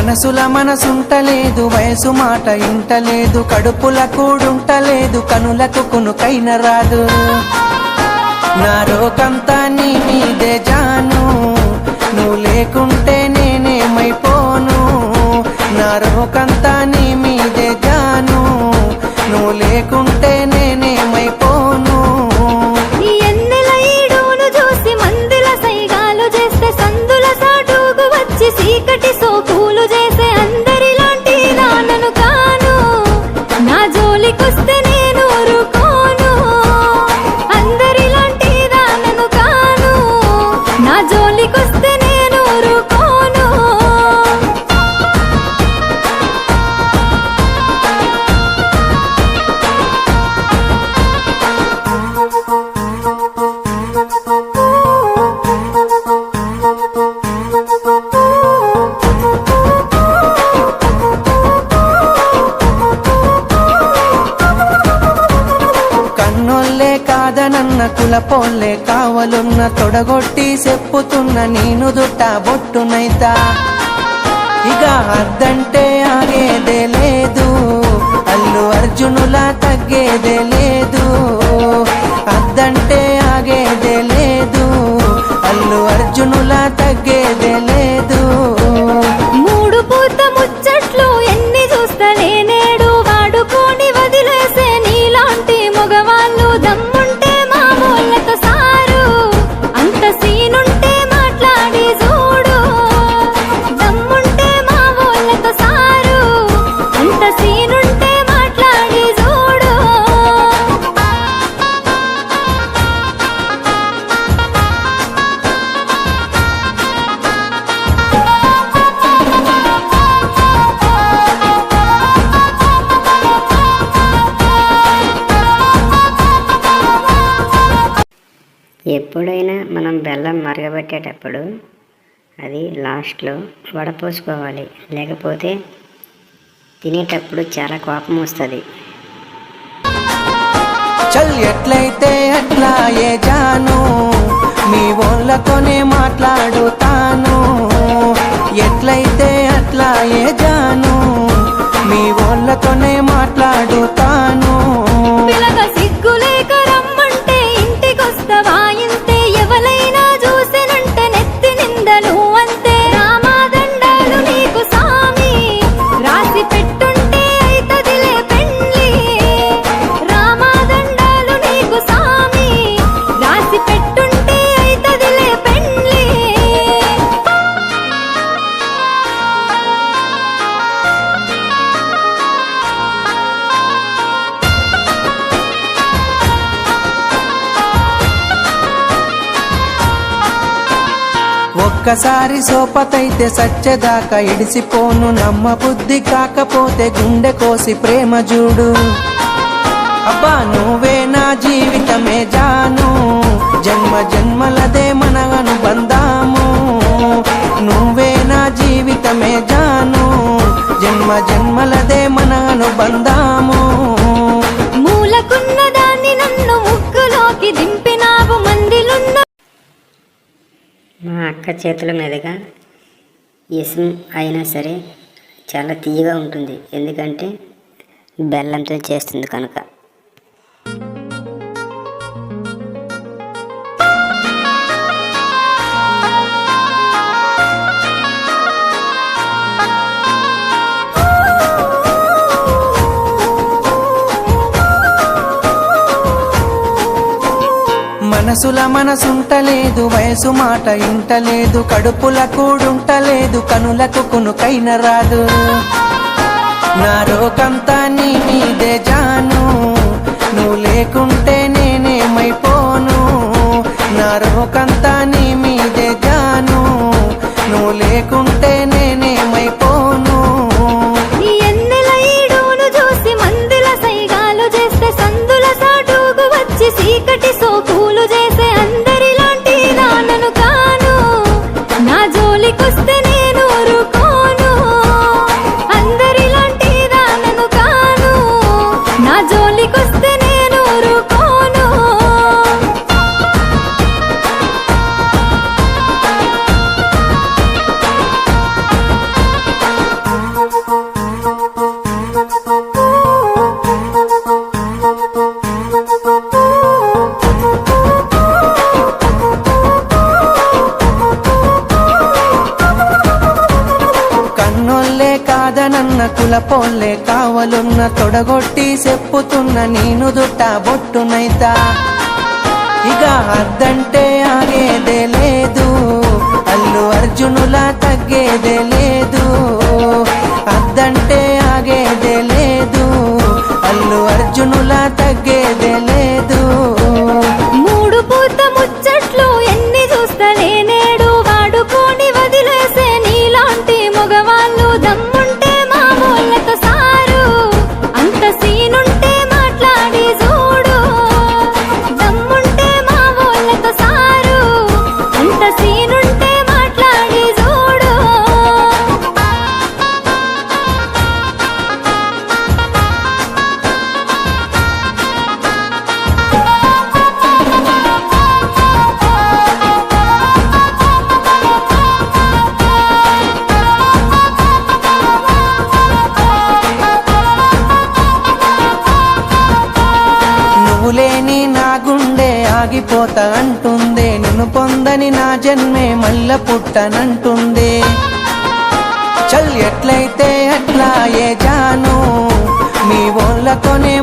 మనసుల మనసుంటలేదు వయసు మాట ఇంటలేదు కడుపుల కూడుంటలేదు కనులకు కునుకైన రాదు. నా రోకంతా నీ కాదనన్న కులపోళ్ళే కావలున్న తొడగొట్టి చెప్పుతున్న నేను దుట్ట బొట్టునైతా. ఇక అద్దంటే ఆగేదే లేదు అల్లు అర్జునులా తగ్గేదే లేదు. ఎప్పుడైనా మనం బెల్లం మరగబెట్టేటప్పుడు అది లాస్ట్లో వడపోసుకోవాలి. లేకపోతే తినేటప్పుడు చాలా కోపం వస్తుంది. చల్ ఎట్లయితే అట్లా ఏ జాను మీ వాళ్ళతోనే మాట్లాడుతాను. ఎట్లయితే అట్లా ఏ జాను మీ వాళ్ళతోనే మాట్లాడుతాను. ఒక్కసారి సోపతైతే సచ్చేదాకా ఇడిసిపోను నమ్మ బుద్ధి కాకపోతే గుండె కోసి ప్రేమ చూడు. అబ్బా నువ్వే నా జీవితమే జాను. జన్మ జన్మలదే మన అనుబంధాము. నువ్వే నా జీవితమే జాను. జన్మ జన్మలదే మా అక్క చేతుల మీదుగా ఇసం అయినా సరే చాలా తీయగా ఉంటుంది. ఎందుకంటే బెల్లంతో చేస్తుంది కనుక. మనసుల మనసుంటలేదు వయసు మాట ఇంటలేదు కడుపుల కూడుంటలేదు కనులకు కునుకైన రాదు. నా రోకంతా నీ మీదే జాను నువ్వు లేకుంటే నేనేమైపోను. నా రోకంతా నీ మీదే జాను నువ్వు లేకుంటే నేనే జోలికొస్తే కాదనన్న కులపోల్లే కావలున్న తొడగొట్టి చెప్పుతున్న నేను దుట్ట బొట్టునైతా ఇక అద్దంటే ఆగేదే లేదు అల్లు అర్జునులా తగ్గేదే లేదు. సాగిపోతా అంటుందే. నన్ను నిన్ను పొందని నా జన్మే మల్ల పుట్టనంటుందే. చల్ ఎట్లయితే అట్లా ఏ జాను నీ ఓళ్ళతోనే